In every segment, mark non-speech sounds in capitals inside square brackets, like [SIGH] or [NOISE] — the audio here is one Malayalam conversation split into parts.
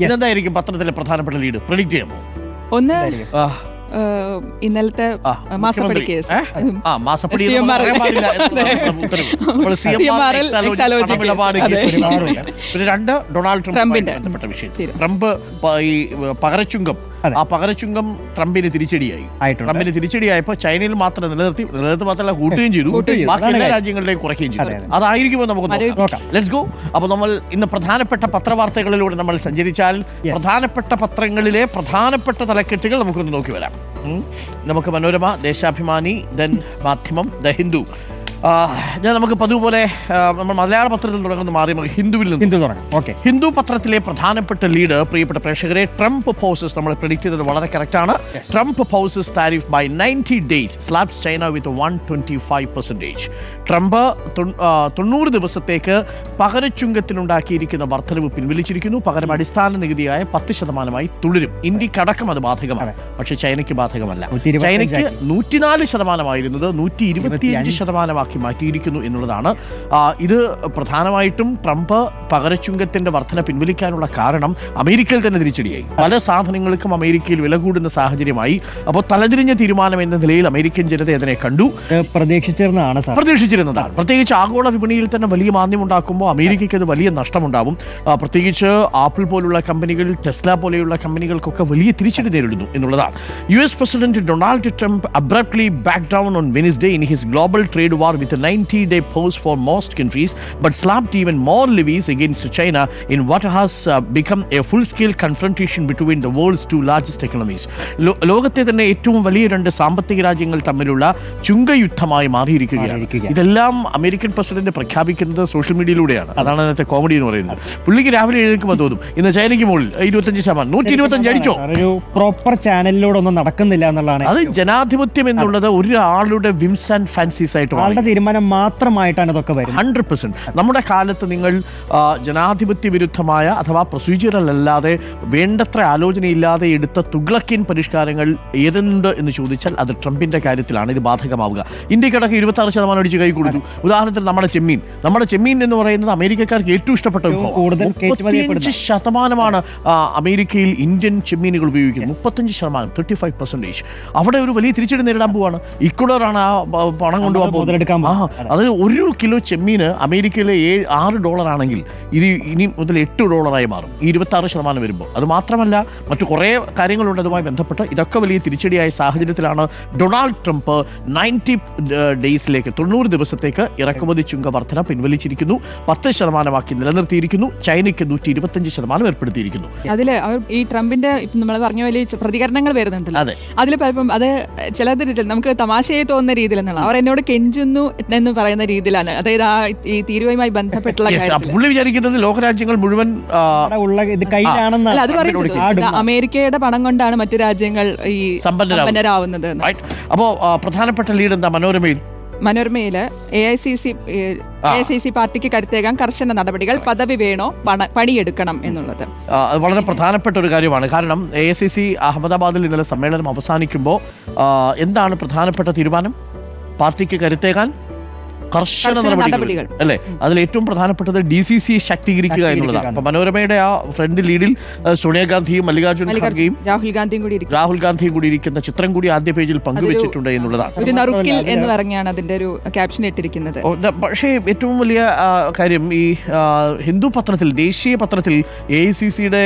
ഇതെന്തായിരിക്കും പത്രത്തിലെ പ്രധാനപ്പെട്ട ലീഡ് പ്രഡിക്റ്റ് ചെയ്യാമോ ഒന്ന് ആ, ഇന്നലത്തെ ആ, മാസപ്പടി മുഖ്യമന്ത്രി. കേസ് ഏ? ആ മാസപ്പടി CMR പറയാൻ പാടില്ല എന്നുള്ളതാണ് നമ്മുടെ ഉത്തരവ്. നമ്മൾ CMR CMR ൽ എക്സാലോജി എക്സാലോജി പണമിടപാട് കേസ്. കേസ് ഒരുപാടുണ്ട്. പിന്നെ രണ്ട് ഡൊണാൾഡ് ട്രംപിന്റെ. ബന്ധപ്പെട്ട വിഷയം ശരി. ട്രംപ് പ- ഈ പകരച്ചുങ്കം. ആ പകരച്ചുങ്കം ട്രംപിന് തിരിച്ചടിയായി. ട്രംപിന് തിരിച്ചടിയായപ്പോൾ ചൈനയിൽ മാത്രം നിലനിർത്തി നിലനിർത്തി മാത്രമല്ല കൂട്ടുകയും ചെയ്തു. ബാക്കി എല്ലാ രാജ്യങ്ങളുടെയും കുറയ്ക്കുകയും ചെയ്തു. അതെ, അതെ. അതായിരിക്കുമോ നമുക്ക് ലെറ്റ്സ് ഗോ അപ്പോൾ നമ്മൾ ഇന്ന് പ്രധാനപ്പെട്ട പത്രവാർത്തകളിലൂടെ നമ്മൾ സഞ്ചരിച്ചാൽ പ്രധാനപ്പെട്ട പത്രങ്ങളിലെ പ്രധാനപ്പെട്ട തലക്കെട്ടുകൾ നമുക്കൊന്ന് നോക്കി വരാം. നമുക്ക് മനോരമ ദേശാഭിമാനി ദെൻ മാധ്യമം ദ ഹിന്ദു. ഞാൻ നമുക്ക് പതുപോലെ പോലെ നമ്മൾ മലയാള പത്രത്തിൽ തുടങ്ങുന്ന മാറി നമുക്ക് ഹിന്ദുവിൽ നിന്ന്. ഹിന്ദു തുടങ്ങാം. ഓക്കെ. ഹിന്ദു പത്രത്തിലെ പ്രധാനപ്പെട്ട ലീഡ് പ്രിയപ്പെട്ട പ്രേക്ഷകരെ ട്രംപ് പൗസസ് നമ്മൾ പ്രിഡിക്റ്റ് ചെയ്തത് വളരെ കറക്റ്റാണ് Trump pauses tariff by ninety days slabs China with one twenty five percentage Trump തൊണ്ണൂറ് ദിവസത്തേക്ക് പകരച്ചുങ്കത്തിനുണ്ടാക്കിയിരിക്കുന്ന വർധനവ് പിൻവലിച്ചിരിക്കുന്നു. പകരം അടിസ്ഥാന നികുതിയായ പത്ത് ശതമാനമായി തുടരും. ഇന്ത്യക്കടക്കം അത് ബാധകമാണ്. പക്ഷേ ചൈനയ്ക്ക് ബാധകമല്ല. ചൈനയ്ക്ക്. നൂറ്റിനാല് ശതമാനമായിരുന്നത് നൂറ്റി ഇരുപത്തിയഞ്ച് ശതമാനമാക്കി. മാറ്റിയിരിക്കുന്നു എന്നുള്ളതാണ്. ഇത് പ്രധാനമായിട്ടും ട്രംപ് പകരച്ചുങ്കത്തിന്റെ വർധന പിൻവലിക്കാനുള്ള കാരണം അമേരിക്കയിൽ തന്നെ തിരിച്ചടിയായി. പല സാധനങ്ങൾക്കും അമേരിക്കയിൽ വില കൂടുന്ന സാഹചര്യമായി. അപ്പോൾ തലതിരിഞ്ഞ തീരുമാനം എന്ന നിലയിൽ അമേരിക്കൻ ജനത അതിനെ കണ്ടു. പ്രതീക്ഷിച്ചിരുന്നതാണ് പ്രതീക്ഷിച്ചിരുന്നതാണ്. പ്രത്യേകിച്ച് ആഗോള വിപണിയിൽ തന്നെ വലിയ മാന്ദ്യം ഉണ്ടാക്കുമ്പോൾ അമേരിക്കയ്ക്ക് അത് വലിയ നഷ്ടമുണ്ടാവും. പ്രത്യേകിച്ച് ആപ്പിൾ പോലുള്ള കമ്പനികൾ ടെസ്ല പോലെയുള്ള കമ്പനികൾക്കൊക്കെ വലിയ തിരിച്ചടി നേരിടുന്നു എന്നുള്ളതാണ്. U S president Donald Trump abruptly back down on Wednesday in his global trade war with ninety day pause for most countries but slapped even more levies against China in what has uh, become a full-scale confrontation between the world's two largest economies. ലോകത്തെ തന്നെ ഏറ്റവും വലിയ രണ്ട് സാമ്പത്തിക രാജ്യങ്ങൾ തമ്മിലുള്ള ചുങ്കയുദ്ധമായി മാറിയിരിക്കുകയാണ്. ഇതെല്ലാം അമേരിക്കൻ പ്രസിഡന്റ് പ്രഖ്യാപിക്കുന്നത് സോഷ്യൽ മീഡിയയിലൂടെയാണ്. അതാണ് അതിനകത്തെ കോമഡി എന്ന് പറയുന്നത്. പുള്ളിക്ക് രാവിലെ എഴുന്നേൽക്കുമ്പോൾ തോന്നും ഇന്ന് ചൈനയ്ക്ക് മുകളിൽ ഇരുപത്തഞ്ച് ശതമാനം നൂറ്റി ഇരുപത്തഞ്ച് അടിച്ചോ ഒരു പ്രോപ്പർ ചാനലിലൂടെ ഒന്നും നടക്കുന്നില്ല എന്നുള്ളതാണ് അത് ജനാധിപത്യം എന്നുള്ളത് ഒരാളുടെ വിംസ് ആൻഡ് ഫാൻസീസ് ആയിട്ട് തീരുമാനം മാത്രമായിട്ടാണ് ഇതൊക്കെ വരുന്നത്. ഹൺഡ്രഡ് പെർസെന്റ് നമ്മുടെ കാലത്ത് നിങ്ങൾ ജനാധിപത്യ വിരുദ്ധമായ അഥവാ പ്രൊസീജിയറൽ അല്ലാതെ വേണ്ടത്ര ആലോചനയില്ലാതെ എടുത്ത തുഗ്ലക്കിൻ പരിഷ്കാരങ്ങൾ ഏതുണ്ട് എന്ന് ചോദിച്ചാൽ അത് ട്രംപിന്റെ കാര്യത്തിലാണ്. ഇത് ബാധകമാവുക. ഇന്ത്യക്കടക്കം ഇരുപത്തി ആറ് ശതമാനം അടിച്ച് കൈ കൊടുത്തു ഉദാഹരണത്തിന് നമ്മുടെ ചെമ്മീൻ. നമ്മുടെ ചെമ്മീൻ എന്ന് പറയുന്നത് അമേരിക്കക്കാർക്ക് ഏറ്റവും ഇഷ്ടപ്പെട്ട മുപ്പത്തിയഞ്ച് ശതമാനമാണ് അമേരിക്കയിൽ ഇന്ത്യൻ ചെമ്മീനുകൾ ഉപയോഗിക്കുന്നത്. മുപ്പത്തഞ്ച് ശതമാനം തേർട്ടി ഫൈവ് പെർസെന്റേജ് അവിടെ ഒരു വലിയ തിരിച്ചടി നേരിടാൻ പോവാണ്. ഇക്കുളറാണ് ആ പണം കൊണ്ടുപോകാൻ പോകുന്നത്. മുതലെടുക്കാൻ അതായത് അത് ഒരു കിലോ ചെമ്മീന് അമേരിക്കയിലെ ഏഴ് ആറ് ഡോളർ ആണെങ്കിൽ ഇത് ഇനി മുതൽ എട്ട് ഡോളറായി മാറും. ഈ ഇരുപത്തി ആറ് ശതമാനം വരുമ്പോൾ. അത് മാത്രമല്ല മറ്റു കുറേ കാര്യങ്ങളുണ്ട് അതുമായി ബന്ധപ്പെട്ട്. ഇതൊക്കെ വലിയ തിരിച്ചടിയായ സാഹചര്യത്തിലാണ് ഡൊണാൾഡ് ട്രംപ് നയന്റി ഡേയ്സിലേക്ക് തൊണ്ണൂറ് ദിവസത്തേക്ക് ഇറക്കുമതി ചുങ്ക വർധന പിൻവലിച്ചിരിക്കുന്നു. പത്ത് ശതമാനമാക്കി നിലനിർത്തിയിരിക്കുന്നു. ചൈനയ്ക്ക് നൂറ്റി ഇരുപത്തഞ്ച് ശതമാനം ഏർപ്പെടുത്തിയിരിക്കുന്നു. അതിൽ അവർ ഈ ട്രംപിന്റെ ഇപ്പം നമ്മൾ പറഞ്ഞ വലിയ പ്രതികരണങ്ങൾ വരുന്നുണ്ടല്ലോ. അതെ. അതിൽ പലപ്പം അത് ചില നമുക്ക് തമാശയായി തോന്നുന്ന രീതിയിൽ എന്നുള്ള അവർ എന്നോട് കെഞ്ചുന്നു എന്ന് പറയുന്ന രീതിയിലാണ്. അതായത് ആ ഈ തീരുവയുമായി ബന്ധപ്പെട്ടുള്ള പുള്ളി വിചാരിക്കുന്നത് ലോകരാജ്യങ്ങൾ മുഴുവൻ ഉള്ള ഇത് കയ്യിലാണെന്ന് അല്ല അത് പറയുന്നത് അമേരിക്കയുടെ പണം കൊണ്ടാണ് മറ്റു രാജ്യങ്ങൾ ഈ സമ്പന്നരാവുന്നത്. അപ്പോ പ്രധാനപ്പെട്ട ലീഡ് എന്താ? മനോരമയിൽ. മനോരമയിൽ A I C C A I C C പാർട്ടിക്ക് കരുത്തേകാൻ കർശന നടപടികൾ പദവി വേണോ പണ പണിയെടുക്കണം എന്നുള്ളത്. അത് വളരെ പ്രധാനപ്പെട്ട ഒരു കാര്യമാണ്. കാരണം എ ഐ സി സി അഹമ്മദാബാദിൽ ഇന്നലെ സമ്മേളനം അവസാനിക്കുമ്പോൾ എന്താണ് പ്രധാനപ്പെട്ട തീരുമാനം? പാർട്ടിക്ക് കരുത്തേക്കാൻ കർശന നടപടികൾ. അല്ലെ? അതിൽ ഏറ്റവും പ്രധാനപ്പെട്ടത് ഡി സി സി ശാക്തീകരിക്കുക എന്നുള്ളതാണ്. അപ്പൊ മനോരമയുടെ ആ ഫ്രണ്ട് ലീഡിൽ സോണിയാഗാന്ധിയും മല്ലികാർജുൻ ഖാർഗെയും രാഹുൽ ഗാന്ധിയും കൂടി രാഹുൽ ഗാന്ധിയും കൂടി ഇരിക്കുന്ന ചിത്രം കൂടി ആദ്യ പേജിൽ പങ്കുവച്ചിട്ടുണ്ട് എന്നുള്ളതാണ്. ഒരു നറുക്കിൽ എന്ന് പറഞ്ഞാണ് അതിന്റെ ഒരു ക്യാപ്ഷൻ ഇട്ടിരിക്കുന്നത്. പക്ഷേ ഏറ്റവും വലിയ കാര്യം ഈ ഹിന്ദു പത്രത്തിൽ ദേശീയ പത്രത്തിൽ എ ഐ സി സിയുടെ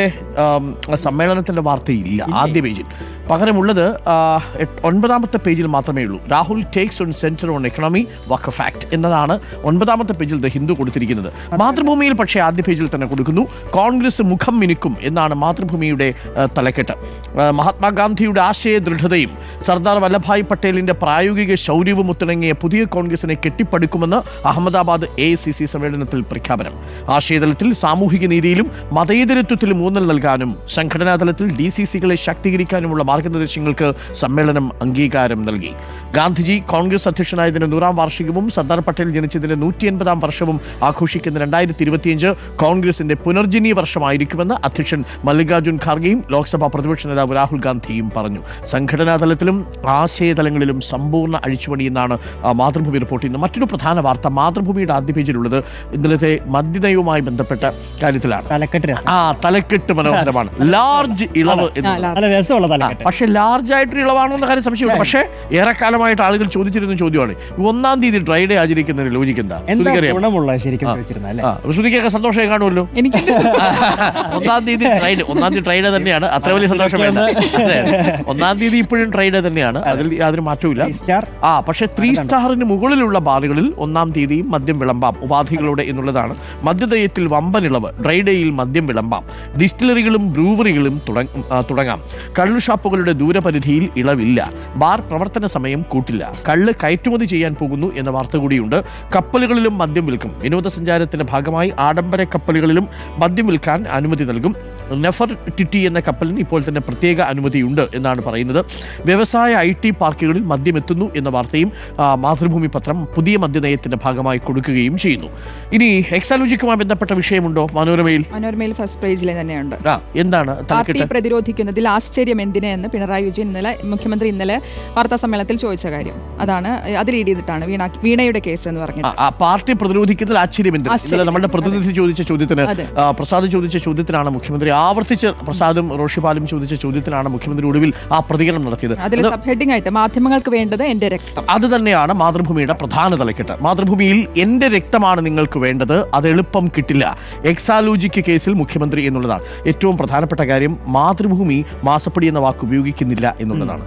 സമ്മേളനത്തിന്റെ വാർത്തയില്ല ആദ്യ പേജിൽ. പകരമുള്ളത് ഒൻപതാമത്തെ പേജിൽ മാത്രമേ ഉള്ളൂ. Rahul takes on centre on economy Waqf act എന്നതാണ് ഒൻപതാമത്തെ പേജിൽ ദ ഹിന്ദു കൊടുത്തിരിക്കുന്നത്. മാതൃഭൂമിയിൽ പക്ഷേ ആദ്യ പേജിൽ തന്നെ കൊടുക്കുന്നു. കോൺഗ്രസ് മുഖം മിനുക്കും എന്നാണ് മാതൃഭൂമിയുടെ തലക്കെട്ട്. മഹാത്മാഗാന്ധിയുടെ ആശയ ദൃഢതയും സർദാർ വല്ലഭായ് പട്ടേലിന്റെ പ്രായോഗിക ശൗര്യവും ഒത്തിണങ്ങിയ പുതിയ കോൺഗ്രസിനെ കെട്ടിപ്പടുക്കുമെന്ന് അഹമ്മദാബാദ് എ സി സി സമ്മേളനത്തിൽ പ്രഖ്യാപനം. ആശയതലത്തിൽ സാമൂഹിക നീതിയിലും മതേതരത്വത്തിലും ഊന്നൽ നൽകാനും സംഘടനാതലത്തിൽ ഡി സി സികളെ ശാക്തീകരിക്കാനുമുള്ള മാർഗനിർദ്ദേശങ്ങൾക്ക് സമ്മേളനം അംഗീകാരം നൽകി. ഗാന്ധിജി കോൺഗ്രസ് അധ്യക്ഷനായതിന് നൂറാം വാർഷികവും സർദാർ പട്ടേൽ ജനിച്ചതിന് നൂറ്റി എൺപതാം വർഷവും ആഘോഷിക്കുന്ന രണ്ടായിരത്തി ഇരുപത്തിയഞ്ച് കോൺഗ്രസിന്റെ പുനർജനി വർഷമായിരിക്കുമെന്ന് അധ്യക്ഷൻ മല്ലികാർജുൻ ഖാർഗെയും ലോക്സഭാ പ്രതിപക്ഷ നേതാവ് രാഹുൽ ഗാന്ധിയും പറഞ്ഞു. സംഘടനാ തലത്തിലും ആശയതലങ്ങളിലും സമ്പൂർണ അഴിച്ചുപണിയെന്നാണ് മാതൃഭൂമി റിപ്പോർട്ട് ചെയ്യുന്നത്. മറ്റൊരു പ്രധാന വാർത്ത മാതൃഭൂമിയുടെ ആദ്യ പേജിലുള്ളത് ഇന്നലത്തെ മദ്യനയവുമായി ബന്ധപ്പെട്ട കാര്യത്തിലാണ്. ആ തലക്കെട്ട് മനോഹരമാണ്. ലാർജ് ഇളവ് എന്ന് പക്ഷെ ലാർജ് ആയിട്ട് ഇളവാണോ എന്ന കാര്യം സംശയമുണ്ട്. പക്ഷേ ഏറെക്കാലമായിട്ട് ആളുകൾ ചോദിച്ചിരുന്ന ചോദ്യമാണ്. ഈ ഒന്നാം തീയതി ഡ്രൈ ഡേ ആചരിക്കുന്നതിന് ലോജിക്ക് എന്താ ശ്രുതിക്കൊക്കെ സന്തോഷമായി കാണുമല്ലോ. എനിക്ക് [LAUGHS] ഒന്നാം തീയതി ഡ്രൈ ഡേ ഒന്നാം തീയതി ഡ്രൈ ഡേ തന്നെയാണ്. അത്ര വലിയ സന്തോഷം വേണ്ട. അതെ ഒന്നാം തീയതി ഇപ്പോഴും ഡ്രൈ ഡേ തന്നെയാണ്. അതിൽ യാതൊരു മാറ്റവുമില്ല. സ്റ്റാർ ആ പക്ഷെ ത്രീ സ്റ്റാറിന് മുകളിലുള്ള ബാറുകളിൽ ഒന്നാം തീയതിയും മദ്യം വിളമ്പാം. ഉപാധികളോടെ എന്നുള്ളതാണ്. മദ്യദയത്തിൽ വമ്പനിളവ് ഇളവ് ഡ്രൈ ഡേയിൽ മദ്യം വിളമ്പാം. ഡിസ്റ്റിലറികളും ബ്രൂവറികളും തുടങ്ങ- ആ, തുടങ്ങാം. കള്ളു ഷാപ്പുകളുടെ ദൂരപരിധിയിൽ ഇളവില്ല. ബാർ പ്രവർത്തന സമയം കൂട്ടില്ല. കള്ള് കയറ്റുമതി ചെയ്യാൻ പോകുന്നു എന്ന വാർത്ത കൂടിയുണ്ട്. കപ്പലുകളിലും മദ്യം വിൽക്കും. വിനോദസഞ്ചാരത്തിന്റെ ഭാഗമായി ആഡംബര കപ്പലുകളിലും മദ്യം വിൽക്കാൻ അനുമതി നൽകും. നെഫർ ടിറ്റി എന്ന കപ്പലിന് ഇപ്പോൾ തന്നെ പ്രത്യേക അനുമതിയുണ്ട് എന്നാണ് പറയുന്നത്. വ്യവസായ ഐ ടി പാർക്കുകളിൽ മദ്യം എത്തുന്നു എന്ന വാർത്തയും മാതൃഭൂമി പത്രം പുതിയ മദ്യനയത്തിന്റെ ഭാഗമായി കൊടുക്കുകയും ചെയ്യുന്നു. ഇനി എക്സാലോജിക്കുമായി ബന്ധപ്പെട്ട വിഷയമുണ്ടോ മനോരമയിൽ? മനോരമയിൽ ഫസ്റ്റ് പേജിൽ തന്നെയുണ്ട്. എന്താണ് പ്രതിരോധിക്കുന്നതിൽ ആശ്ചര്യം എന്തിന് എന്ന് പിണറായി വിജയൻ ഇന്നലെ മുഖ്യമന്ത്രി ഇന്നലെ വാർത്താ സമ്മേളനത്തിൽ ചോദിച്ച കാര്യം. അതാണ് അത് ലീഡ് ചെയ്തിട്ടാണ് വീണ വീണയുടെ കേസ് എന്ന് പറഞ്ഞത് പാർട്ടി പ്രതിരോധിക്കുന്ന ആശ്ചര്യം എന്ത് ഇന്നലെ നമ്മുടെ പ്രതിനിധി ചോദിച്ച ചോദ്യത്തിന് പ്രസാദ് ചോദിച്ച ചോദ്യത്തിനാണ് മുഖ്യമന്ത്രി ആവർത്തിച്ച് പ്രസാദും റോഷിപാലും ചോദിച്ച ചോദ്യത്തിനാണ് മുഖ്യമന്ത്രി ഒടുവിൽ ആ പ്രതികരണം നടത്തിയത്. അതിൽ ഹെഡിംഗ് ആയിട്ട് മാധ്യമങ്ങൾക്ക് വേണ്ടത് എന്റെ രക്തം. അത് തന്നെയാണ് മാതൃഭൂമിയുടെ പ്രധാന തലക്കെട്ട്. മാതൃഭൂമിയിൽ എന്റെ രക്തമാണ് നിങ്ങൾക്ക് വേണ്ടത് അത് എളുപ്പം കിട്ടില്ല. എക്സാലോജിക്ക് കേസിൽ മുഖ്യമന്ത്രി എന്നുള്ളതാണ് ഏറ്റവും പ്രധാനപ്പെട്ട കാര്യം. മാതൃഭൂമി മാസപ്പടി എന്ന വാക്ക് ഉപയോഗിക്കുന്നില്ല എന്നുള്ളതാണ്.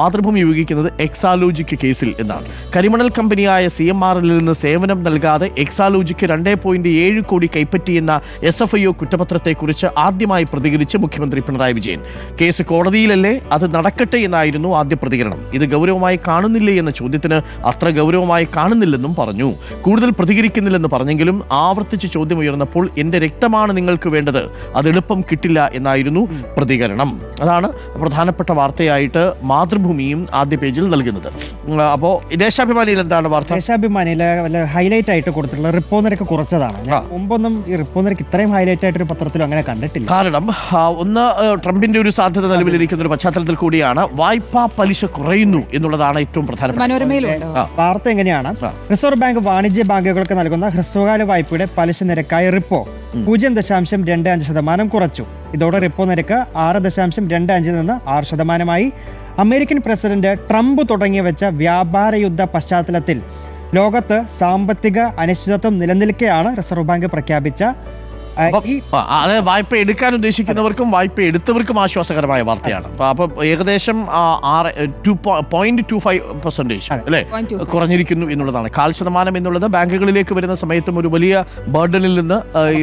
മാതൃഭൂമി ഉപയോഗിക്കുന്നത് എക്സാലോജിക്ക് കേസിൽ എന്നാണ്. കരിമണൽ കമ്പനിയായ സി എം ആർ എല്ലിൽ നിന്ന് സേവനം നൽകാതെ എക്സാലോജിക്ക് രണ്ടേ പോയിന്റ് ഏഴ് കോടി കൈപ്പറ്റിയെന്ന എസ് എഫ് ഐ ഒ കുറ്റപത്രത്തെക്കുറിച്ച് ആദ്യമായി പ്രതികരിച്ച് മുഖ്യമന്ത്രി പിണറായി വിജയൻ. കേസ് കോടതിയിലല്ലേ അത് നടക്കട്ടെ എന്നായിരുന്നു ആദ്യ പ്രതികരണം. ഇത് ഗൗരവമായി കാണുന്നില്ലേ എന്ന ചോദ്യത്തിന് അത്ര ഗൗരവമായി കാണുന്നില്ലെന്നും പറഞ്ഞു. കൂടുതൽ പ്രതികരിക്കുന്നില്ലെന്ന് പറഞ്ഞെങ്കിലും ആവർത്തിച്ച് ചോദ്യം ഉയർന്നപ്പോൾ എന്റെ രക്തമാണ് നിങ്ങൾക്ക് വേണ്ടത്. അത് എളുപ്പം കിട്ടില്ല എന്നായിരുന്നു പ്രതികരണം. അതാണ് പ്രധാനപ്പെട്ട വാർത്തയായിട്ട് മാതൃഭൂമിയും ആദ്യ പേജിൽ നൽകുന്നത്. അപ്പോൾ ദേശാഭിമാനിയിൽ എന്താണ് വാർത്ത? ദേശാഭിമാനിയിൽ വല്ല ഹൈലൈറ്റ് ആയിട്ട് കൊടുത്തിട്ടുള്ള റിപ്പോ നിരക്ക് കുറച്ചതാണ്. മുമ്പൊന്നും ഈ റിപ്പോ നിരക്ക് ഇത്രയും ഹൈലൈറ്റ് ആയിട്ട് ഒരു പത്രത്തിലും അങ്ങനെ കണ്ടിട്ടില്ല. കാരണം ഒന്ന് ട്രംപിന്റെ ഒരു സാധ്യത നിലവിലിരിക്കുന്ന ഒരു പശ്ചാത്തലത്തിൽ കൂടിയാണ് വായ്പാ പലിശ കുറയുന്നു എന്നുള്ളതാണ് ഏറ്റവും പ്രധാനപ്പെട്ട വാർത്ത എങ്ങനെയാണ്? റിസർവ് ബാങ്ക് വാണിജ്യ ബാങ്കുകൾക്ക് നൽകുന്ന ഹ്രസ്വകാല വായ്പയുടെ പലിശ നിരക്കായ റിപ്പോ പൂജ്യം ദശാംശം രണ്ട് അഞ്ച് ശതമാനം കുറച്ചു. ഇതോടെ റിപ്പോ നിരക്ക് ആറ് ദശാംശം രണ്ട് അഞ്ചിൽ നിന്ന് ആറ് ശതമാനമായി. അമേരിക്കൻ പ്രസിഡന്റ് ട്രംപ് തുടങ്ങി വെച്ച വ്യാപാര യുദ്ധ പശ്ചാത്തലത്തിൽ ലോകത്ത് സാമ്പത്തിക അനിശ്ചിതത്വം നിലനിൽക്കെയാണ് റിസർവ് ബാങ്ക് പ്രഖ്യാപിച്ച അതായത് വായ്പ എടുക്കാൻ ഉദ്ദേശിക്കുന്നവർക്കും വായ്പ എടുത്തവർക്കും ആശ്വാസകരമായ വാർത്തയാണ്. അപ്പൊ- ഏകദേശം two point two five percentage അല്ലെ? കുറഞ്ഞിരിക്കുന്നു എന്നുള്ളതാണ്. കാൽ ശതമാനം എന്നുള്ളത് ബാങ്കുകളിലേക്ക് വരുന്ന സമയത്തും ഒരു വലിയ ബർഡനിൽ നിന്ന് ഈ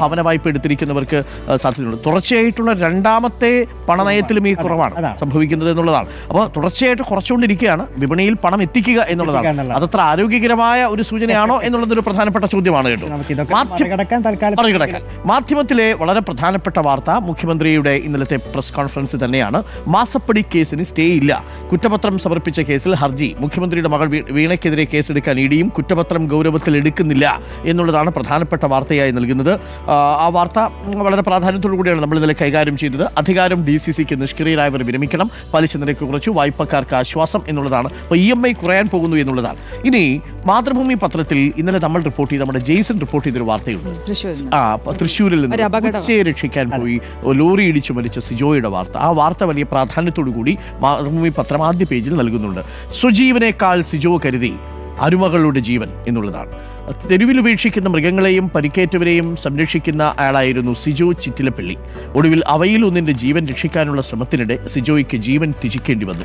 ഭവന വായ്പ എടുത്തിരിക്കുന്നവർക്ക് സാധ്യതയുണ്ട്. തുടർച്ചയായിട്ടുള്ള രണ്ടാമത്തെ പണനയത്തിലും ഈ കുറവാണ്. സംഭവിക്കുന്നത് എന്നുള്ളതാണ്. അപ്പോൾ തുടർച്ചയായിട്ട് കുറച്ചുകൊണ്ടിരിക്കുകയാണ്. വിപണിയിൽ പണം എത്തിക്കുക എന്നുള്ളതാണ്. അതത്ര ആരോഗ്യകരമായ ഒരു സൂചനയാണോ എന്നുള്ളത് ഒരു പ്രധാനപ്പെട്ട ചോദ്യമാണ് കേട്ടോ. മാറ്റി കിടക്കാൻ തൽക്കാലം മറികടക്കാൻ. തൽക്കാലം മാധ്യമത്തിലെ വളരെ പ്രധാനപ്പെട്ട വാർത്ത മുഖ്യമന്ത്രിയുടെ ഇന്നലത്തെ പ്രസ് കോൺഫറൻസ് തന്നെയാണ്. മാസപ്പടി കേസിന് സ്റ്റേ ഇല്ല. കുറ്റപത്രം സമർപ്പിച്ച കേസിൽ ഹർജി. മുഖ്യമന്ത്രിയുടെ മകൾ വീണയ്ക്കെതിരെ കേസെടുക്കാൻ ഇടിയും കുറ്റപത്രം ഗൗരവത്തിൽ എടുക്കുന്നില്ല എന്നുള്ളതാണ് പ്രധാനപ്പെട്ട വാർത്തയായി നൽകുന്നത്. ആ, വാർത്ത വളരെ പ്രാധാന്യത്തോടു കൂടിയാണ് നമ്മൾ ഇന്നലെ കൈകാര്യം ചെയ്തത്. അധികാരം ഡി സി സിക്ക് നിഷ്ക്രിയരായവർ വിരമിക്കണം. പലിശ നിരക്ക് കുറച്ചു. വായ്പക്കാർക്ക് ആശ്വാസം എന്നുള്ളതാണ്. അപ്പോൾ ഇ എം ഐ കുറയാൻ പോകുന്നു എന്നുള്ളതാണ്. ഇനി മാതൃഭൂമി പത്രത്തിൽ ഇന്നലെ നമ്മൾ റിപ്പോർട്ട് ചെയ്ത് നമ്മുടെ ജെയ്സൺ റിപ്പോർട്ട് ചെയ്തൊരു വാർത്തയുണ്ട്. ആ തൃശ്ശൂരിൽ നിന്ന്. ഉച്ചയെ രക്ഷിക്കാൻ പോയി. ലോറി ഇടിച്ചു മരിച്ച സിജോയുടെ വാർത്ത. ആ വാർത്ത വലിയ പ്രാധാന്യത്തോടു കൂടി മാതൃഭൂമി പത്രം ആദ്യ പേജിൽ നൽകുന്നുണ്ട്. സുജീവനേക്കാൾ സിജോ കരുതി അരുമകളുടെ ജീവൻ എന്നുള്ളതാണ്. തെരുവിൽ ഉപേക്ഷിക്കുന്ന മൃഗങ്ങളെയും പരിക്കേറ്റവരെയും സംരക്ഷിക്കുന്ന ആളായിരുന്നു സിജോ ചിറ്റിലപ്പള്ളി. ഒടുവിൽ അവയിൽ ഒന്നിന്റെ ജീവൻ രക്ഷിക്കാനുള്ള ശ്രമത്തിനിടെ സിജോയ്ക്ക് ജീവൻ ത്യജിക്കേണ്ടി വന്നു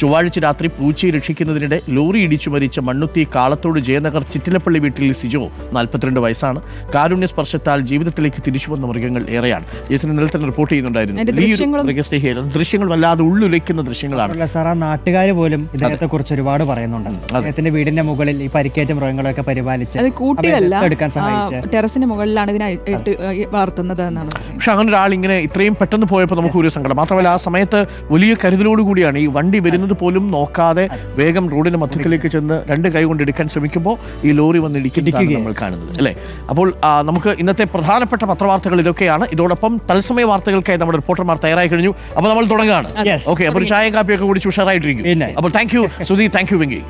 ചൊവ്വാഴ്ച രാത്രി പൂച്ചയെ രക്ഷിക്കുന്നതിനിടെ ലോറി ഇടിച്ചു മരിച്ച മണ്ണുത്തി കാളത്തോട് ജയനഗർ ചിറ്റിലപ്പള്ളി വീട്ടിൽ സിജോ നാൽപ്പത്തിരണ്ട് വയസ്സാണ്. കാരുണ്യ സ്പർശത്താൽ ജീവിതത്തിലേക്ക് തിരിച്ചു വന്ന മൃഗങ്ങൾ ഏറെയാണ്. ജേസൺ ഇന്നലെ തന്നെ റിപ്പോർട്ട് ചെയ്യുന്നുണ്ടായിരുന്നു. മൃഗസ്നേഹിയായിരുന്നു. ദൃശ്യങ്ങൾ വല്ലാതെ ഉള്ളുലയ്ക്കുന്ന ദൃശ്യങ്ങളാണ്. അല്ല സാർ ആ നാട്ടുകാർ പോലും ഇദ്ദേഹത്തെ കുറിച്ച് ഒരുപാട് പറയുന്നുണ്ട്. അദ്ദേഹത്തിന്റെ വീടിന്റെ മുകളിൽ ഈ പരിക്കേറ്റ മൃഗങ്ങളൊക്കെ പരിപാലിച്ച് അത് കൂട്ടിലല്ല സഹായിച്ച്. മുകളിലാണ് ഇതിനെ വളർത്തുന്നത് എന്നാണ്. പക്ഷെ അങ്ങനെ ഒരാൾ ഇങ്ങനെ ഇത്രയും പെട്ടെന്ന് പോയപ്പോൾ നമുക്ക് ഒരു സങ്കടം. മാത്രമല്ല ആ സമയത്ത് വലിയ കരുതലോടുകൂടിയാണ് ഈ വണ്ടി വരുന്നത് പോലും നോക്കാതെ വേഗം റോഡിന്റെ മധ്യത്തിലേക്ക് ചെന്ന് രണ്ട് കൈ കൊണ്ട് എടുക്കാൻ ശ്രമിക്കുമ്പോൾ ഈ ലോറി വന്ന് ഇടിക്കുന്നതാണ് നമ്മൾ കാണുന്നത് അല്ലേ? അപ്പോൾ നമുക്ക് ഇന്നത്തെ പ്രധാനപ്പെട്ട പത്രവാർത്തകൾ ഇതൊക്കെയാണ്. ഇതോടൊപ്പം തത്സമയ വാർത്തകൾക്കായി നമ്മുടെ റിപ്പോർട്ടർമാർ തയ്യാറായി കഴിഞ്ഞു. അപ്പോൾ നമ്മൾ തുടങ്ങുകയാണ്. ഓക്കെ അപ്പോൾ ചായ കാപ്പിയൊക്കെ കുടിച്ച് ഉഷാറായിട്ടിരിക്കും. അപ്പോൾ thank you Sudhi thank you Venki